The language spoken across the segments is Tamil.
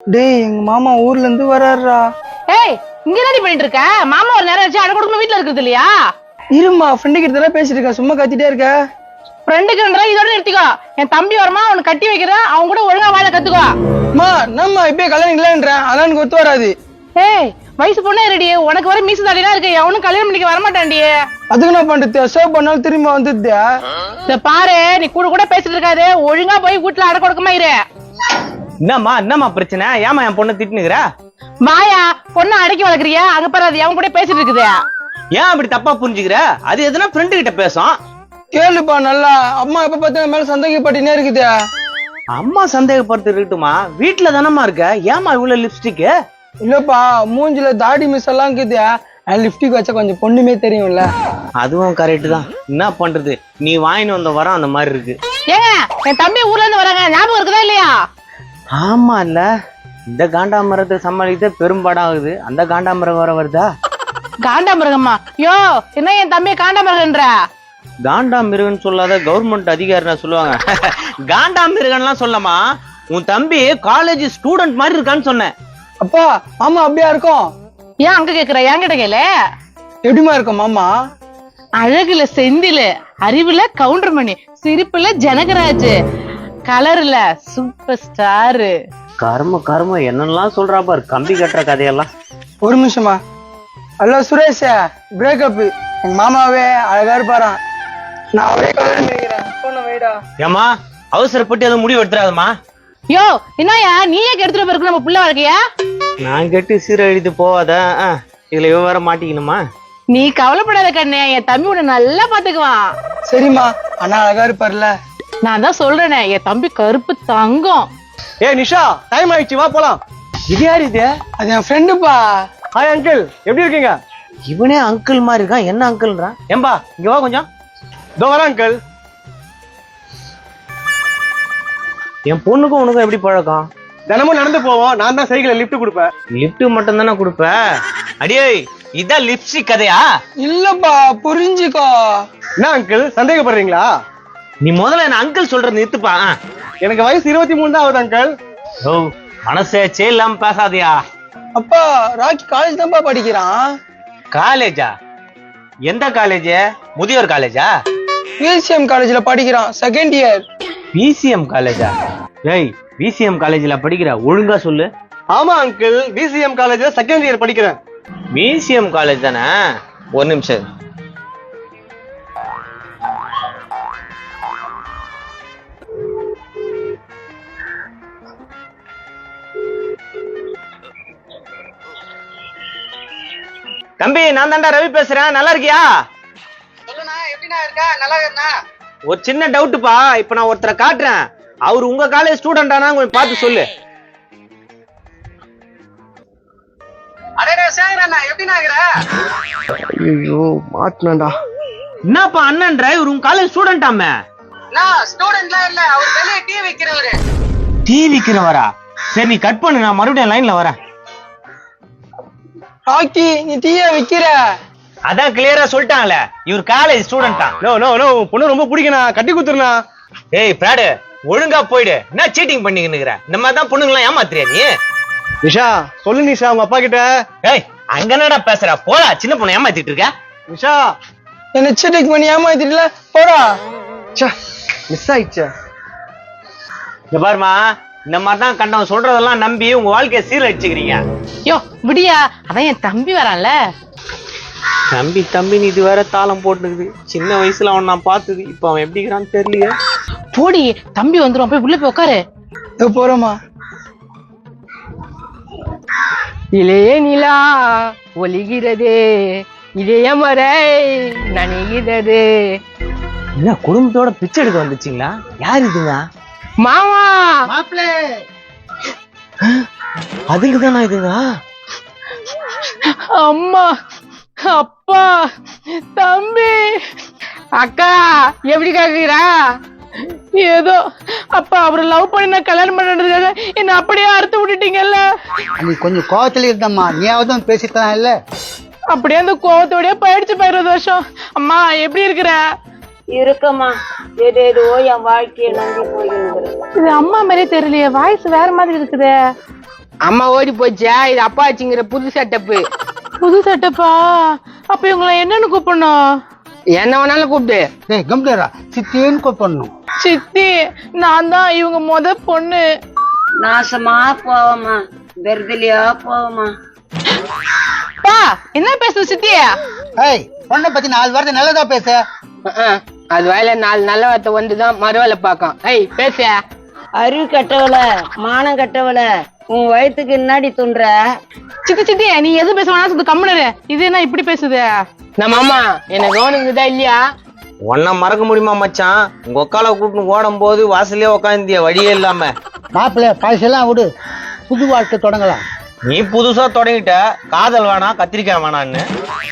டேய் எங்க மாமா ஊர்ல இருந்து வராருடா. ஏய் இங்க என்னடி பண்ணிட்டு இருக்க மாமா ஒரு நேரம் வச்சு அடை கொடுக்கணும் வீட்டுல இருக்குது இல்லையா? இருமா ஃப்ரெண்டு கிட்ட தான் பேசிட்டு இருக்கா சும்மா கத்திட்டே இருக்க. ஃப்ரெண்டுக்குன்றா இதோட நிறுத்திக்கோ. என் தம்பி வரமா அவனை கட்டி வைக்கிறேன் அவன் கூட ஒழுங்கா வாழ கத்துக்கோ. அம்மா நம்ம இப்பயே கல்யாணம் இல்லைன்றேன். அதான் எனக்கு ஒத்து வராது. ஏய் வயசு பொண்ணே ரெடி உனக்கு வர மீசு தாடிலாம் இருக்கு. எவனும் கல்யாணம் பண்ணிக்க வரமாட்டான்டி. அதுக்கு நான் பண்றது? சேவ் பண்ணாலும் திரும்ப வந்துடுது. பாரு நீ கூட கூட பேசிட்டு இருக்காது. ஒழுங்கா போய் வீட்டுல அடை கொடுக்கமா இரு. என்னம்மா என்னம்மா பிரச்சனை? ஏமா என் பொண்ணை திட்டுனுக்குற? வாயா பொண்ணை அடக்கி வளர்க்குறியா? அங்க பாரு அது அவன் கூட பேசிட்டு இருக்குது. ஏன் அப்படி தப்பா புரிஞ்சுக்கிற? அது எதுனா ஃப்ரெண்டு கிட்ட பேசும். கேளுப்பா நல்லா. அம்மா எப்ப பார்த்தா மேல சந்தேகப்பட்டுனே இருக்குது. அம்மா சந்தேகப்படுத்து இருக்கட்டுமா? வீட்டுல தானம்மா இருக்க? ஏமா இவ்வளவு லிப்ஸ்டிக் இல்லப்பா மூஞ்சில தாடி மிஸ் எல்லாம் இருக்குது. லிப்டிக் வச்சா கொஞ்சம் பொண்ணுமே தெரியும்ல. அதுவும் கரெக்ட் தான். என்ன பண்றது? நீ வாங்கின்னு வந்த வரம் அந்த மாதிரி இருக்கு. ஏங்க என் தம்பி ஊர்ல இருந்து வராங்க. ஞாபகம் இருக்குதா இல்லையா? ஆமா இல்ல இந்த காண்டாமரத்தை சமாளிக்க பெரும்பாடம் ஆகுது அந்த காண்டாமரம் வர வருதா? காண்டாமிருகம்மா யோ என்ன என் தம்பியை காண்டாமிருகன்ற? காண்டாமிருகன் சொல்லாத கவர்மெண்ட் அதிகாரினா சொல்லுவாங்க. காண்டாமிருகன்லாம் சொல்லமா? உன் தம்பி காலேஜ் ஸ்டூடெண்ட் மாதிரி இருக்கான்னு சொன்னேன். அப்பா மாமா அப்படியா இருக்கும்? ஏன் அங்க கேக்குற? என்கிட்ட கேளு. எப்படிமா இருக்கும் மாமா? அழகுல செந்தில அறிவுல கவுண்டர் மணி சிரிப்புல ஜனகராஜ். கலர்ல சூப்பர் ஸ்டாரு கர்ம கர்ம என்னெல்லாம் சொல்றா பாரு கம்பி கட்டுற கதையெல்லாம். ஒரு நிமிஷமா ஹலோ சுரேஷ் பிரேக்கப் எங்க மாமாவே அழகா இருப்பாராம் நான் அவரே கல்யாணம் பண்ணிக்கிறேன். போன வைடா. ஏமா அவசரப்பட்டு எதுவும் முடிவு எடுத்துறாதம்மா? யோ என்னயா நீயே கெடுத்துட்டு போயிருக்கு நம்ம புள்ள வாழ்க்கைய? நான் கெட்டு சீரழித்து போவாத ஆ, இதுல இவ வேற மாட்டிக்கணுமா? நீ கவலைப்படாத கண்ணே என் தம்பி உன்னை நல்லா பாத்துக்குவான். சரிம்மா அண்ணா அழகா இருப்பார்ல. நான் தான் சொல்றேனே என் தம்பி கருப்பு தங்கம். ஏ நிஷா டைம் ஆயிடுச்சு வா போலாம். இது யார் இது? அது என் ஃப்ரெண்டுப்பா ஹாய் அங்கிள் எப்படி இருக்கீங்க? இவனே அங்கிள் மாதிரி இருக்கான். என்ன அங்கிள்ன்றான் ஏம்பா இங்க வா கொஞ்சம். இதோ வரேன் அங்கிள் என் பொண்ணுக்கும் உனக்கும் எப்படி பழக்கம்? தினமும் நடந்து போவோம். நான் தான் சைக்கிள் லிஃப்ட் கொடுப்பேன். லிப்ட் மட்டும் தானே கொடுப்ப? அடியே இதான் லிப்ஸ்டிக் கதையா? இல்லப்பா புரிஞ்சுக்கோ. என்ன அங்கிள் சந்தேகப்படுறீங்களா? நீ முதல்ல என்ன அங்கிள் சொல்றது நிறுத்துப்பா. எனக்கு வயசு இருபத்தி மூணு தான் ஆகுது அங்கிள் ஓ மனசேச்சே இல்லாம பேசாதயா. அப்பா ராக்கி காலேஜ் தான்ப்பா படிக்கிறான். காலேஜா? எந்த காலேஜ் முதியோர் காலேஜா பிஎஸ்சிஎம் காலேஜ்ல படிக்கிறான் செகண்ட் இயர் பிசிஎம் காலேஜா ஏய் பிசிஎம் காலேஜ்ல படிக்கிற ஒழுங்கா சொல்லு. ஆமா அங்கிள் பிசிஎம் காலேஜ்ல செகண்ட் இயர் படிக்கிறேன். பிசிஎம் காலேஜ் தானே? ஒரு நிமிஷம். தம்பி நான் தான்டா ரவி பேசுறேன். நல்லா இருக்கியா? ஒரு சின்ன டவுட்டுப்பா இப்ப நான் ஒருத்தரை காட்டுறேன். அவர் உங்க காலேஜ் ஸ்டூடெண்டானா கொஞ்சம் பார்த்து சொல்லு. ஐயோ மாட்டினடா என்னப்பா அண்ணன்ற? இவர் உங்க காலேஜ் ஸ்டூடெண்டாமே டீ விக்கிறவரா. சரி நீ கட் பண்ணு. நான் மறுபடியும் லைன்ல வரேன். ராக்கி நீ டீயா விக்கிற. அதான் கிளியரா சொல்லிட்டாங்கல இவர் காலேஜ் ஸ்டூடெண்டா நோ நோ நோ பொண்ணு ரொம்ப பிடிக்கணா கட்டி குத்துருண்ணா ஏய் பிராடு ஒழுங்கா போயிடு. என்ன சீட்டிங் பண்ணிக்கின்னு இந்த மாதிரி தான் பொண்ணுங்களாம் ஏமாத்துறியா நீ? நிஷா சொல்லு நிஷா உங்க அப்பா கிட்ட. ஏய் அங்க என்னடா பேசுற? போடா சின்ன பொண்ணு ஏமாத்திட்டு இருக்க. நிஷா. என்ன சீட்டிங் பண்ணி ஏமாத்திட்டல போடா. மிஸ் ஆயிடுச்சே. இங்க பாருமா இந்த மாதிரி தான் கண்டவன் சொல்றதெல்லாம் நம்பி உங்க வாழ்க்கைய சீரழிச்சுக்கிறீங்க. யோ விடியா அதான் என் தம்பி வரான்ல. தம்பி தம்பி நீ இது வேற தாளம் போட்டுக்குது. சின்ன வயசுல அவன் நான் பார்த்தது. இப்ப அவன் எப்படிங்கிறான்னு தெரியலையே போடி தம்பி வந்துரும். போய் உள்ள போய் உட்காரு போறோமா இளைய நிலா ஒலிகிறதே இதயமறை நனைகிறது. என்ன குடும்பத்தோட பிச்சை எடுக்க வந்துச்சிங்களா யார் இதுங்க? மாமா! அதுக்கு தானா இதுங்க அம்மா! அப்பா! தம்பி! அக்கா! எப்படி காக்குறா ஏதோ அப்பா அவரை லவ் பண்ணி நான் கல்யாணம் பண்ணுறதுக்காக என்ன அப்படியே அறுத்து விட்டுட்டீங்கல்ல? நீ கொஞ்சம் கோவத்துல இருந்தம்மா. நீயாவது பேசித்தான் இல்ல? அப்படியே அந்த கோவத்தோடய போயிடுச்சு பயிரது வருஷம். அம்மா எப்படி இருக்கிற? இருக்கம்மா. ஏதேதோ என் வாழ்க்கையை நம்பி போயிருந்தது இது அம்மா மாதிரியே தெரியலையே வாய்ஸ் வேற மாதிரி இருக்குதே. அம்மா ஓடி போச்சா? இது அப்பா வச்சுங்கிற புது செட்டப்பு புது செட்டப்பா அப்ப இவங்களை என்னன்னு கூப்பிடணும்? என்ன வேணாலும் கூப்பிடு. டேய் கம்ப்ளீரா சித்தின்னு கூப்பிடணும். சித்தி நான் தான் இவங்க முத பொண்ணு. நாசமா போவமா வெறுதலையா போவமா பா என்ன பேசுது சித்தி? ஏய் பொண்ணை பத்தி நாலு வார்த்தை நல்லதா பேசு. அது வயல நாலு நல்ல வார்த்தை வந்துதான் மறுவேலை பார்க்கும். ஏய் பேச. அறிவு கட்டவள மானம் கட்டவள உன் வயித்துக்கு என்னாடி துன்ற? சித்தி சித்தி நீ எது பேச வேணா சொல்லு கம்முனு. இது என்ன இப்படி பேசுது? நம்ம அம்மா என்ன கவனிக்குதா இல்லையா? உன்ன மறக்க முடியுமா மச்சான்? உங்க ஒக்கால கூட்டின்னு ஓடும் போது வாசலே உக்காந்திய வழியே இல்லாம. மாப்பிள்ளை பழசெல்லாம் விடு. புது வாழ்க்கை தொடங்கலாம். நீ புதுசா தொடங்கிட்ட காதல் வேணாம் கத்திரிக்காய் வேணான்னு.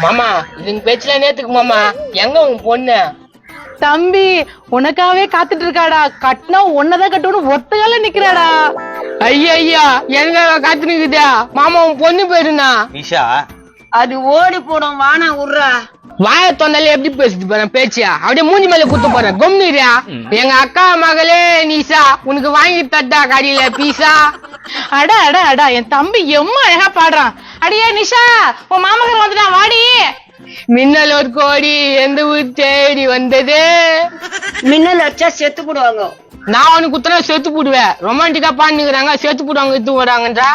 மாமா இதுங்க பேச்சுல நேத்துக்கு மாமா எங்க உன் பொண்ணு? தம்பி உனக்காவே காத்துட்டு இருக்காடா கட்டினா உன்னதான் கட்டணும் ஒத்தகால நிக்கிறாடா. ஐயா ஐயா எங்க காத்துனுக்குதா மாமா உன் பொண்ணு போயிருந்தா நிஷா. அது ஓடி போடும் வானா உர்றா. வாய தொந்தாலே எப்படி பேசுது பாரு பேச்சியா? அப்படியே மூஞ்சி மேல குத்து போறேன் கொம்னிரியா எங்க அக்கா மகளே நிஷா உனக்கு வாங்கி தட்டா கடையில பீஸா? அடா அடா அடா என் தம்பி எம்ம அழகா பாடுறான். அடியே நிஷா உன் மாமகன் வந்துட்டான் வாடி. மின்னல் ஒரு கோடி எந்த ஊர் தேடி வந்தது? மின்னல் அடிச்சா செத்து போடுவாங்க. நான் உனக்கு குத்துனா செத்து போடுவேன். ரொமான்டிக்கா பாண்டுக்கிறாங்க செத்து போடுவாங்க இது போடுவாங்கன்றா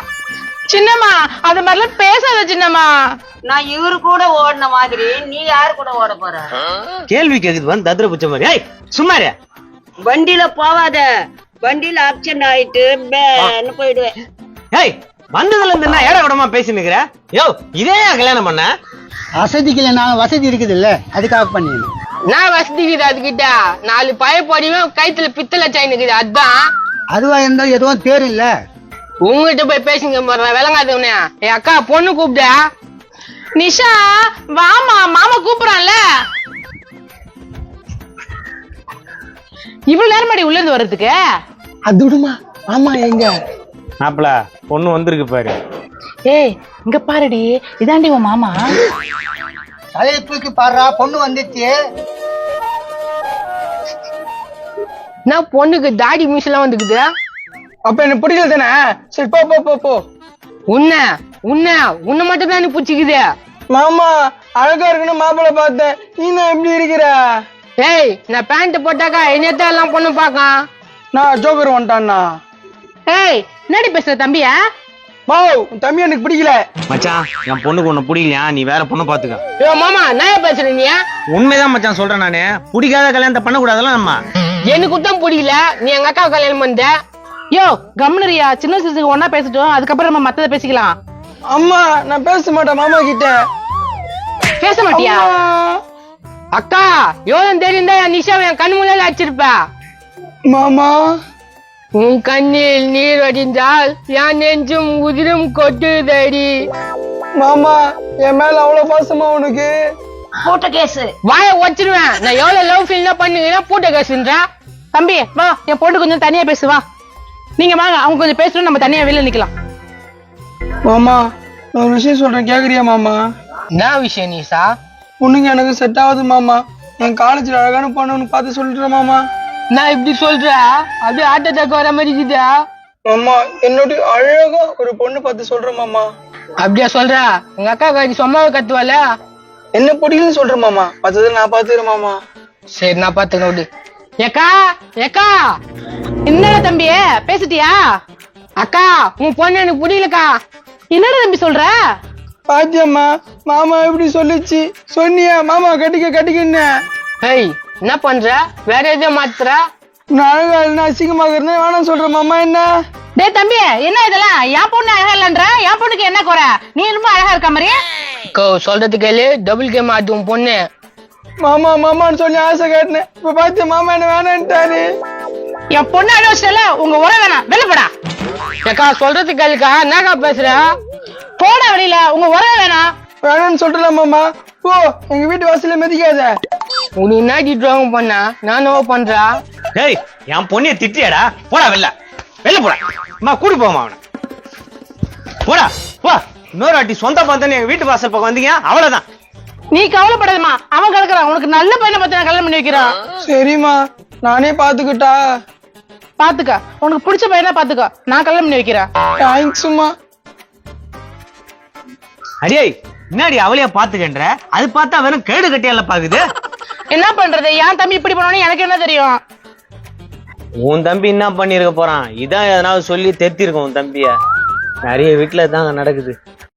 சின்னம்மா அது மாதிரிலாம் பேசாத சின்னம்மா. நான் இவரு கூட ஓடின மாதிரி நீ யார் கூட ஓட போற? கேள்வி கேக்குது வந்து தத்ர புச்ச மாதிரி. ஏய் சும்மாரு வண்டியில போவாத. வண்டியில ஆக்சிடென்ட் ஆயிட்டு பேன்னு போயிடுவேன். ஏய் வந்ததுல இருந்து என்ன ஏட கூடமா பேசி நிக்கிற யோ இதே ஏன் கல்யாணம் பண்ண? வசதிக்கு இல்லை நான் வசதி இருக்குது இல்ல அதுக்காக பண்ணிடணும் நான் வசதிக்குது அதுகிட்ட நாலு பய போடியும் கைத்துல பித்தளை செயின் இருக்குது அதான் அதுவா இருந்தா எதுவும் தேர் இல்ல. உங்ககிட்ட போய் பேசுங்க போறேன் விளங்காதவனே என் அக்கா பொண்ணு கூப்பிட்டா. நிஷா வாமா மாமா கூப்பிடுறான்ல. இவ்வளவு நேரமாடி உள்ள இருந்து வர்றதுக்கு? அது விடுமா. ஆமா எங்க? மாப்பிள பொண்ணு வந்திருக்கு பாரு. ஏய் இங்க பாருடி. இதாண்டி உன் மாமா. தலையை தூக்கி பாடுறா பொண்ணு வந்துச்சு. நான் பொண்ணுக்கு தாடி மீசெல்லாம் வந்துக்குது? அப்ப எனக்கு பிடிக்கல தானே? சரி போ போ போ போ. உன்ன உன்ன உன்னை மட்டும் தான் எனக்கு பிடிச்சிக்குது? மாமா அழகா இருக்குன்னு மாப்பிள்ளை பார்த்தேன். நீ நான் எப்படி இருக்கிற? ஏய் நான் பேண்ட் போட்டாக்கா என்னத்தான் எல்லாம் பொண்ணு பார்க்கான்? நான் ஜோக்கர் வந்துட்டான்னா? ஏய் என்னடி பேசுற தம்பியா? மாவ் உன் தம்பி எனக்கு பிடிக்கல. மச்சான் என் பொண்ணுக்கு ஒண்ணு பிடிக்கலையா? நீ வேற பொண்ணு பாத்துக்க. ஐயோ மாமா நான் பேசுற நீ? உண்மைதான் மச்சான் சொல்றேன் நானு. பிடிக்காத கல்யாணத்தை பண்ண கூடாதுல நம்ம. எனக்கு குத்தம் பிடிக்கல. நீ எங்க அக்கா கல்யாணம் பண்ண யோ கம்னரியா சின்ன சிசுக்கு ஒன்னா பேசிட்டோம். அதுக்கப்புறம் நம்ம மத்தத பேசிக்கலாம். அம்மா நான் பேச மாட்டேன் மாமா கிட்ட. பேச மாட்டியா? அக்கா தெரியும் என் நிஷாவை என் கண் முன்னால அடிச்சிருப்ப. மாமா. உன் கண்ணில் நீர் வடிந்தால் என் நெஞ்சும் உதிரும் கொட்டுதடி. மாமா என் மேல அவ்வளவு பாசமா உனக்கு? போட்ட கேஸ் வாய வச்சிருவேன் நான் எவ்வளவு லவ் ஃபீல் பண்ணுகிறேன் பூட்ட கேசுன்றா. தம்பி வா என் பொண்ணு கொஞ்சம் தனியா பேசு வா. நீங்க வாங்க அவங்க கொஞ்சம் பேசணும் நம்ம தனியா வெளில நிக்கலாம். மாமா நான் ஒரு விஷயம் சொல்றேன் கேக்குறியா மாமா? என்ன விஷயம் நிஷா பொண்ணுங்க எனக்கு செட் ஆகுது மாமா. என் காலேஜ்ல அழகான பொண்ணுன்னு பார்த்து சொல்லிட்டுறேன் மாமா. நான் இப்படி சொல்ற அப்படியே ஹார்ட் அட்டாக் வர மாதிரி இருக்குதா? மாமா என்னோட அழகா ஒரு பொண்ணு பார்த்து சொல்றேன் மாமா. அப்படியா சொல்ற? உங்க அக்கா காரி சும்மாவை கத்துவால என்ன பிடிக்கலன்னு சொல்றேன் மாமா. மத்ததை நான் பாத்துக்கிறேன் மாமா. சரி நான் பாத்துக்கிறேன் விடு. ஏக்கா ஏக்கா! என்னடா தம்பி பேசிட்டியா? அக்கா உன் பொண்ணு எனக்கு பிடிக்கலக்கா. என்னடா தம்பி சொல்ற? பாத்தியம்மா மாமா எப்படி சொல்லுச்சு. சொன்னியா மாமா கட்டிக்க கட்டிக்கன்னு. ஹேய் என்ன பண்ற? வேற எதுவும் மாத்துற? நான் அழகா இல்லைன்னா அசிங்கமாக இருந்தேன் வேணாம் சொல்றேன் மாமா என்ன? டேய் தம்பி என்ன இதெல்லாம்? என் பொண்ணு அழகா இல்லன்ற? என் பொண்ணுக்கு என்ன குறை? நீ ரொம்ப அழகா இருக்க மாதிரி? கோ சொல்றது கேளு. டபுள் கேம் ஆடுது உன் பொண்ணு. மாமா மாமான்னு சொல்லி ஆசை காட்டினேன். இப்ப பாத்தியா மாமா என்ன வேணான்ட்டாரு? என் பொண்ணு அழ வச்சிட்டல உங்க உரம் வேணாம். வெளில போடா. ஏக்கா சொல்றது கேளுக்கா. என்னக்கா பேசுற? போடா வெளியில உங்க உரம் வேணாம். வேணாம்னு சொல்றலாம் மாமா. போ எங்க வீட்டு வாசல்ல மிதிக்காத. உனக்கு என்ன ட்ராயிங் பண்ண? நான் பண்றா? ஏய் என் பொண்ணைய திட்டியாடா? போடா வெளில. வெளில போடா. அம்மா கூடி போமா அவனை. போடா போ. இன்னொரு வாட்டி சொந்த பந்தன்னு எங்க வீட்டு வாசல் பக்கம் வந்தீங்க அவ்வளவுதான். நீ கவலைப்படாதம்மா. அவன் கிடக்குறான் உனக்கு நல்ல பையனை பார்த்து நான் கல்யாணம் பண்ணி வைக்கிறான். சரிம்மா. நானே பாத்துக்கிட்டா? பாத்துக்க. உனக்கு பிடிச்ச பையனா பாத்துக்கோ. நான் கல்யாணம் பண்ணி வைக்கிறேன். தேங்க்ஸ்மா அடியே என்னடி அவளையா பாத்துக்கன்ற அது பார்த்தா வெறும் கேடு கட்டியால பாக்குது. என்ன பண்றது? என் தம்பி இப்படி பண்ணோன்னு எனக்கு என்ன தெரியும்? உன் தம்பி என்ன பண்ணிருக்க போறான்? இதான் எதனாவது சொல்லி தெத்திருக்கோம் உன் தம்பிய. நிறைய வீட்டுல தாங்க நடக்குது.